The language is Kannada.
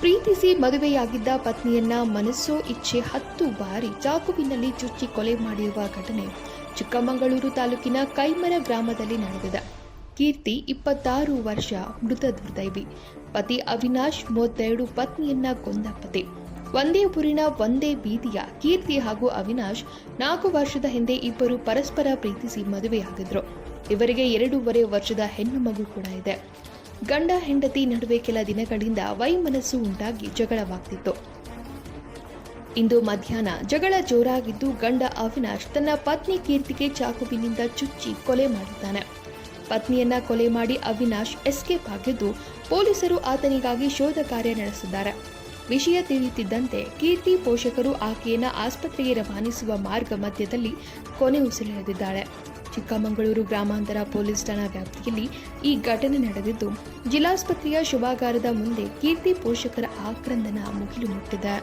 ಪ್ರೀತಿಸಿ ಮದುವೆಯಾಗಿದ್ದ ಪತ್ನಿಯನ್ನ ಮನಸ್ಸೋ ಇಚ್ಛೆ ಹತ್ತು ಬಾರಿ ಚಾಕುವಿನಲ್ಲಿ ಚುಚ್ಚಿ ಕೊಲೆ ಮಾಡಿರುವ ಘಟನೆ ಚಿಕ್ಕಮಗಳೂರು ತಾಲೂಕಿನ ಕೈಮರ ಗ್ರಾಮದಲ್ಲಿ ನಡೆದಿದೆ. ಕೀರ್ತಿ ಇಪ್ಪತ್ತಾರು ವರ್ಷ ಮೃತ ದುರ್ದೈವಿ. ಪತಿ ಅವಿನಾಶ್ ಮೂವತ್ತೆರಡು, ಪತ್ನಿಯನ್ನ ಕೊಂದ ಪತಿ. ಒಂದೇ ಊರಿನ ಒಂದೇ ಬೀದಿಯ ಕೀರ್ತಿ ಹಾಗೂ ಅವಿನಾಶ್ ನಾಲ್ಕು ವರ್ಷದ ಹಿಂದೆ ಇಬ್ಬರು ಪರಸ್ಪರ ಪ್ರೀತಿಸಿ ಮದುವೆಯಾಗಿದ್ರು. ಇವರಿಗೆ ಎರಡೂವರೆ ವರ್ಷದ ಹೆಣ್ಣು ಮಗು ಕೂಡ ಇದೆ. ಗಂಡ ಹೆಂಡತಿ ನಡುವೆ ಕೆಲ ದಿನಗಳಿಂದ ವೈಮನಸ್ಸು ಉಂಟಾಗಿ ಜಗಳವಾಗ್ತಿತ್ತು. ಇಂದು ಮಧ್ಯಾಹ್ನ ಜಗಳ ಜೋರಾಗಿದ್ದು ಗಂಡ ಅವಿನಾಶ್ ತನ್ನ ಪತ್ನಿ ಕೀರ್ತಿಗೆ ಚಾಕುವಿನಿಂದ ಚುಚ್ಚಿ ಕೊಲೆ ಮಾಡಿದ್ದಾನೆ. ಪತ್ನಿಯನ್ನ ಕೊಲೆ ಮಾಡಿ ಅವಿನಾಶ್ ಎಸ್ಕೇಪ್ ಆಗಿದ್ದು ಪೊಲೀಸರು ಆತನಿಗಾಗಿ ಶೋಧ ಕಾರ್ಯ ನಡೆಸಿದ್ದಾರೆ. ವಿಷಯ ತಿಳಿಯುತ್ತಿದ್ದಂತೆ ಕೀರ್ತಿ ಪೋಷಕರು ಆಕೆಯನ್ನ ಆಸ್ಪತ್ರೆಗೆ ರವಾನಿಸುವ ಮಾರ್ಗ ಮಧ್ಯದಲ್ಲಿ ಕೊನೆ ಉಸಿರೆಳೆದಿದ್ದಾಳೆ. ಚಿಕ್ಕಮಗಳೂರು ಗ್ರಾಮಾಂತರ ಪೊಲೀಸ್ ಠಾಣಾ ವ್ಯಾಪ್ತಿಯಲ್ಲಿ ಈ ಘಟನೆ ನಡೆದಿದ್ದು, ಜಿಲ್ಲಾಸ್ಪತ್ರೆಯ ಶುಭಾಗಾರದ ಮುಂದೆ ಕೀರ್ತಿ ಪೋಷಕರ ಆಕ್ರಂದನ ಮುಗಿಲು ಮುಟ್ಟಿದೆ.